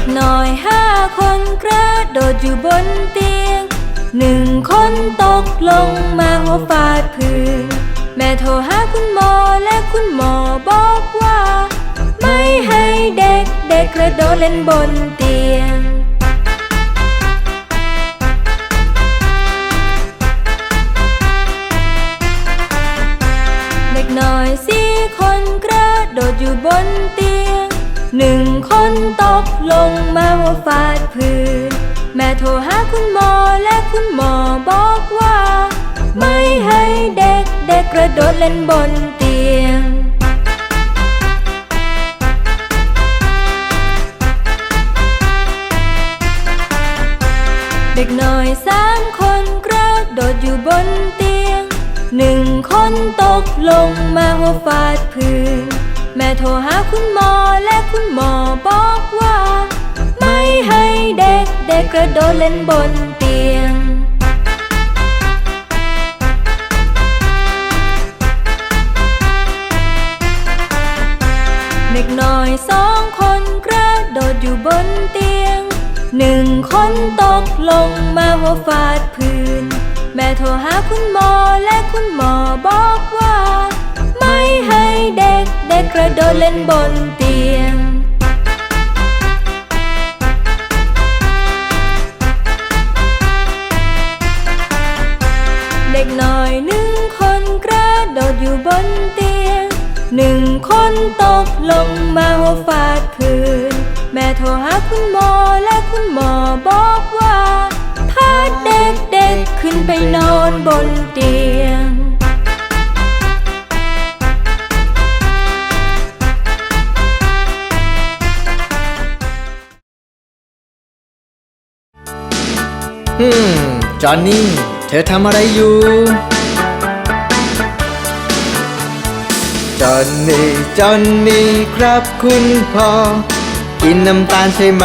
ด็กน้อยห้าคนกระโดดอยู่บนเตียงหนึ่งคนตกลงมาหัวฟาดพื้นแม่โทรหาคุณหมอและคุณหมอบอกว่า ไม่ให้เด็กเด็กกระโดดเล่นบนเตียงเด็กน้อยสี่คนกระโดดอยู่บนเตียง หนึ่งคนตกลงมาหัวฟาดพื้น แม่โทรหาคุณหมอและคุณหมอบอกว่า ไม่ให้เด็กเด็กกระโดดเล่นบนเตียง เด็กน้อยสามคนกระโดดอยู่บนเตียง หนึ่งคนตกลงมาหัวฟาดพื้น แม่โทรหาคุณหมอและคุณหมอบอกว่า ไม่ให้เด็กเด็กกระโดดเล่นบนเตียง เด็กน้อยสองคนกระโดดอยู่บนเตียง หนึ่งคนตกลงมาหัวฟาดพื้น แม่โทรหาคุณหมอและคุณหมอบอกว่า ไม่ให้เด็ก เด็กกระโดดเล่นบนเตียง เด็กน้อยหนึ่งคนกระโดดอยู่บนเตียง หนึ่งคนตกลงมาหัวฟาดพื้น แม่โทรหาคุณหมอและคุณหมอบอกว่า พาเด็กเด็กๆขึ้นไปนอนบนเตียง อืมจอนนี่ เธอทำอะไรอยู่ จอนนี่ จอนนี่ ครับคุณพ่อ กินน้ำตาลใช่ไหม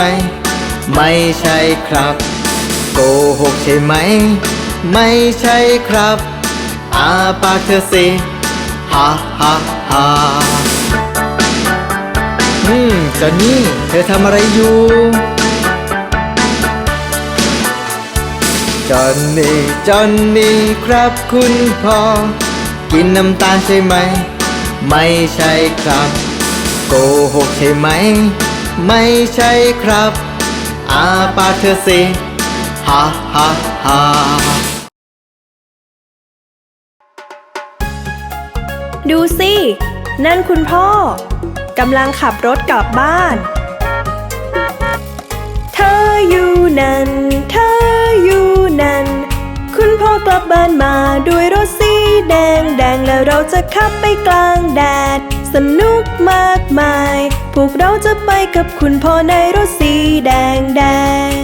ไม่ใช่ครับ โกหกใช่ไหม ไม่ใช่ครับ อาปากเธอสิฮ่าฮ่าฮ่าอืมจอนนี่ เธอทำอะไรอยู่ จอนนี่จอนนี่ครับคุณพ่อ กินน้ำตาลใช่ไหม ไม่ใช่ครับ โกหกใช่ไหม ไม่ใช่ครับ อาปากเธอสิฮ่าฮ่าฮ่าดูสิ นั่นคุณพ่อกำลังขับรถกลับบ้าน เธออยู่นั่น บ้านมาด้วยรถสีแดงแดงแล้วเราจะขับไปกลางแดด สนุกมากมาย พวกเราจะไปกับคุณพ่อในรถสีแดงแดง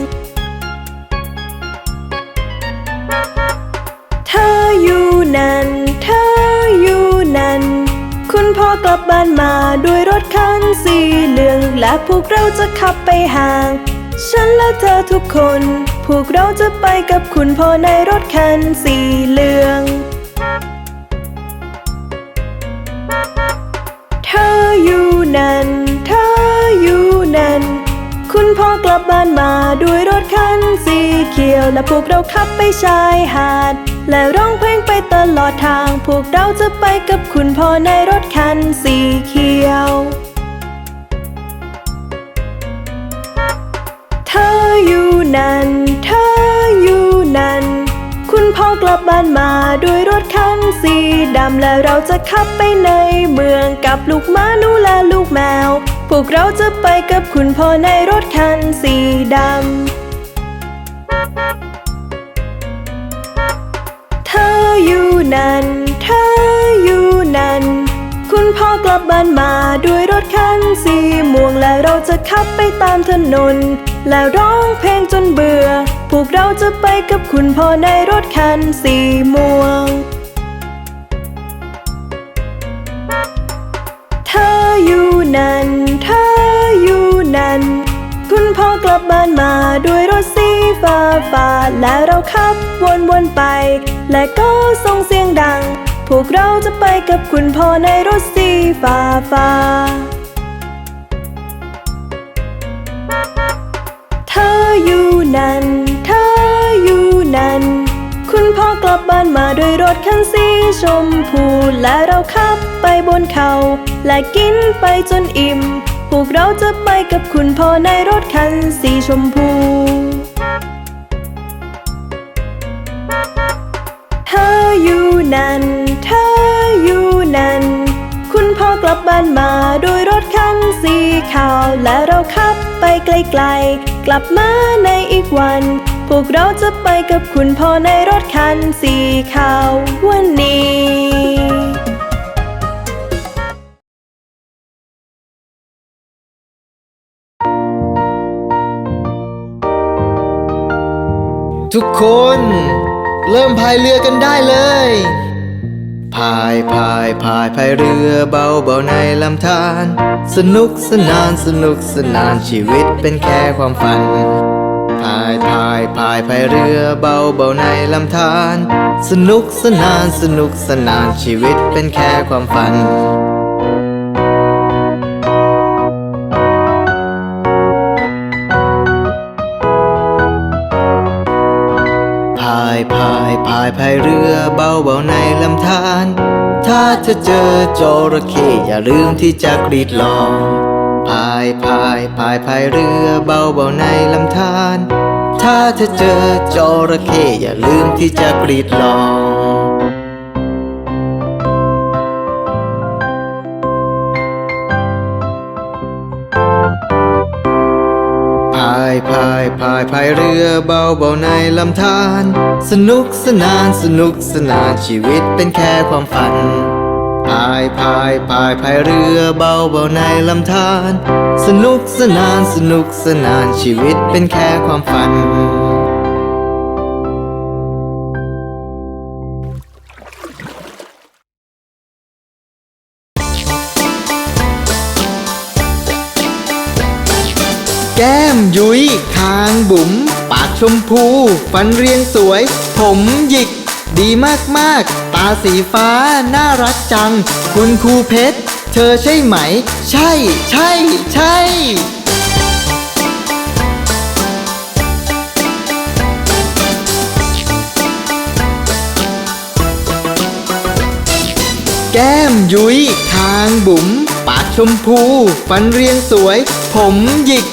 เธออยู่นั่น เธออยู่นั่น คุณพ่อกลับบ้านมาด้วยรถคันสีเหลือง และพวกเราจะขับไปห่าง ฉันและเธอทุกคน วกเราจะไปกับคุณพ่อในรถคันสีเหลือง เธออยู่นั่น เธออยู่นั่น คุณพ่อกลับบ้านมาด้วยรถคันสีเขียว และพวกเราขับไปชายหาด และร้องเพลงไปตลอดทาง พวกเราจะไปกับคุณพ่อในรถคันสีเขียวเธออยู่นั่น ลับบ้านมาด้วยรถคันสีดำและเราจะขับไปในเมืองกับลูกม้านูและลูกแมว พวกเราจะไปกับคุณพ่อในรถคันสีดำ เธออยู่นั่น เธออยู่นั่น คุณพ่อกลับบ้านมาด้วยรถคันสีม่วงและเราจะขับไปตามถนน และร้องเพลงจนเบื่อ พวกเราจะไปกับคุณพ่อในรถคันสีม่วง เธออยู่นั่น เธออยู่นั่น คุณพ่อกลับบ้านมาด้วยรถสีฟ้าฟ้าและเราขับวนๆไป และก็ส่งเสียงดัง พวกเราจะไปกับคุณพ่อในรถสีฟ้าฟ้าเธออยู่นั่นานมาด้วยรถคันสีชมพูและเราขับไปบนเขา และกินไปจนอิ่ม พวกเราจะไปกับคุณพ่อในรถคันสีชมพูเธออยู่นั่น เธออยู่นั่น คุณพ่อกลับบ้านมาด้วยรถคันสีขาว และเราขับไปไกลๆ กลับมาในอีกวัน พวกเราจะไปกับคุณพ่อในรถคันสีขาววันนี้ทุกคนเริ่มพายเรือกันได้เลย พายพายพายพายเรือเบาเบาในลำธารสนุกสนานสนุกสนานชีวิตเป็นแค่ความฝัน พายพายพายพายเรือเบาเบาในลำธารสนุกสนานสนุกสนานชีวิตเป็นแค่ความฝันพายพายพายพายเรือเบาเบาในลำธารถ้าเธอเจอจระเข้อย่าลืมที่จะกรีดร้อง พายพายพายพายเรือเบาเบาในลำธารถ้าเธอเจอจระเข้อย่าลืมที่จะกรีดร้องพายพายพายพายเรือเบาเบาในลำธารสนุกสนานสนุกสนานชีวิตเป็นแค่ความฝันายพายพายพายเรือเบาเบาในลำธารสนุกสนานสนุกสนานชีวิตเป็นแค่ความฝัน แก้มยุ้ยคางบุ๋ม ปากชมพู ฟันเรียงสวย ผมหยิก ดีมากๆ ตาสีฟ้าน่ารักจัง คุณครูเพชร เธอใช่ไหม ใช่ ใช่ ใช่แก้มยุ้ยคางบุ๋ม ปากชมพู ฟันเรียงสวย ผมหยิก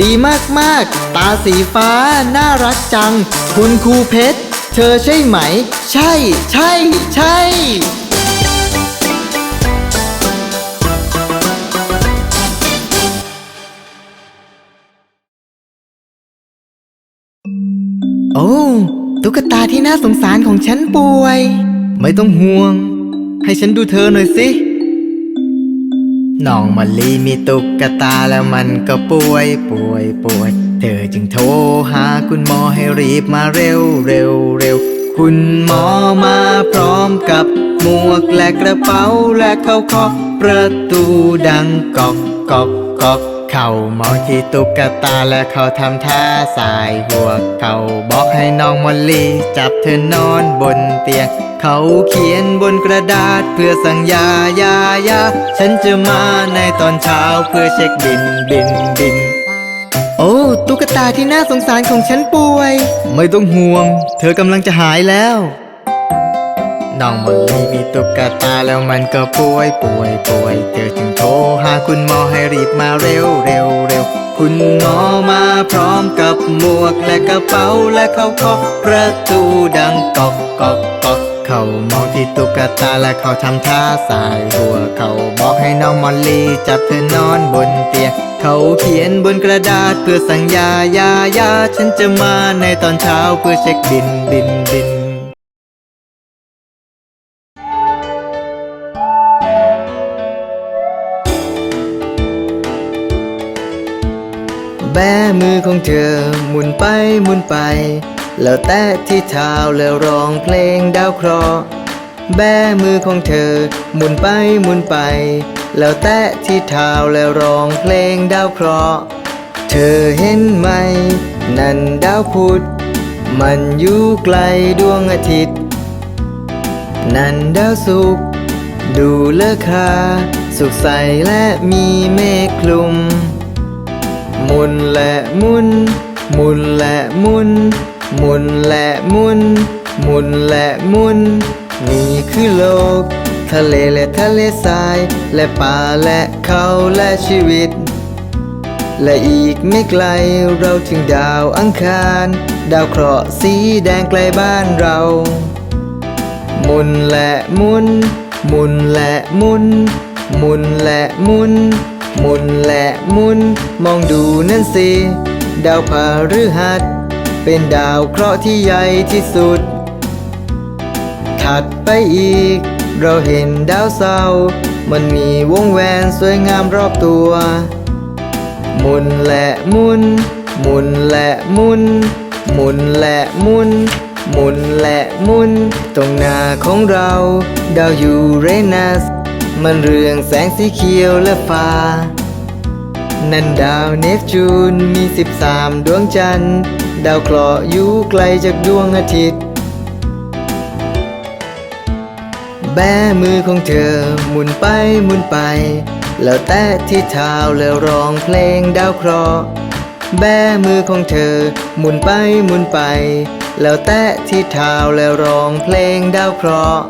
ดีมากๆ ตาสีฟ้าน่ารักจัง คุณครูเพชร เธอใช่ไหม ใช่ ใช่ ใช่ โอ้ตุ๊กตาที่น่าสงสารของฉันป่วย ไม่ต้องห่วง ให้ฉันดูเธอหน่อยสิน้องมะลีมีตุ๊กตาแล้วมันก็ป่วยป่วยป่วย ธอจึงโทรหาคุณหมอให้รีบมาเร็วเร็วเร็วคุณหมอมาพร้อมกับหมวกและกระเป๋าและเขาเคาะประตูดังกอกกอกกอกเขามองที่ตุ๊กตาและเขาทำท่าสายหัวเขาบอกให้น้องมอลลี่จับเธอนอนบนเตียง เขาเขียนบนกระดาษเพื่อสั่งยายายาฉันจะมาในตอนเช้าเพื่อเช็คบินบินบิน อ้อ้ตุ๊กตาที่น่าสงสารของฉันป่วย ไม่ต้องห่วง เธอกำลังจะหายแล้วน้องมอลลี่มีตุ๊กตาแล้วมันก็ป่วยป่วยป่วยเธอจึงโทรหาคุณหมอให้รีบมาเร็วเร็วเร็วคุณหมอมาพร้อมกับหมวกและกระเป๋าและเขาเคาะประตูดังกอกกอกกอก เขามองที่ตุ๊กตาและเขาทำท่าสายหัว เขาบอกให้น้องมอลลี่จับเธอนอนบนเตียง เขาเขียนบนกระดาษเพื่อสั่งยายายาฉันจะมาในตอนเช้าเพื่อเช็คบินบินบินแบมือของเธอหมุนไปหมุนไป แล้วแตะที่เท้าแล้วร้องเพลงดาวเคราะห์แบมือของเธอ หมุนไปหมุนไป แล้วแตะที่เท้าแล้วร้องเพลงดาวเคราะห์เธอเห็นไหม นั่นดาวพุธมันอยู่ไกลดวงอาทิตย์ นั่นดาวสุกร์ดูเลอคาสุขใสและมีเมฆคลุมหมุนและมุนหมุนและมุน หมุนและมุน หมุนและมุน นี่คือโลก ทะเลและทะเลทราย และป่าและเขาและชีวิต และอีกไม่ไกลเราถึงดาวอังคาร ดาวเคราะห์สีแดงไกลบ้านเรา หมุนและมุน หมุนและมุน หมุนและมุน หมุนและมุน มองดูนั่นสิ ดาวพฤหัส เป็นดาวเคราะห์ที่ใหญ่ที่สุด ถัดไปอีก เราเห็นดาวเสาร์มันมีวงแหวนสวยงามรอบตัว หมุนและหมุน หมุนและหมุน หมุนและหมุน หมุนและหมุน ตรงหน้าของเรา ดาวยูเรนัส มันเรืองแสงสีเขียวและฟ้า นั่นดาวเนปจูนมี 13 ดวงจันทร์ ดาวเคราะห์อยู่ไกลจากดวงอาทิตย์ แบมือของเธอหมุนไปหมุนไป แล้วแตะที่เท้าแล้วร้องเพลงดาวเคราะห์แบมือของเธอหมุนไปหมุนไป แล้วแตะที่เท้าแล้วร้องเพลงดาวเคราะห์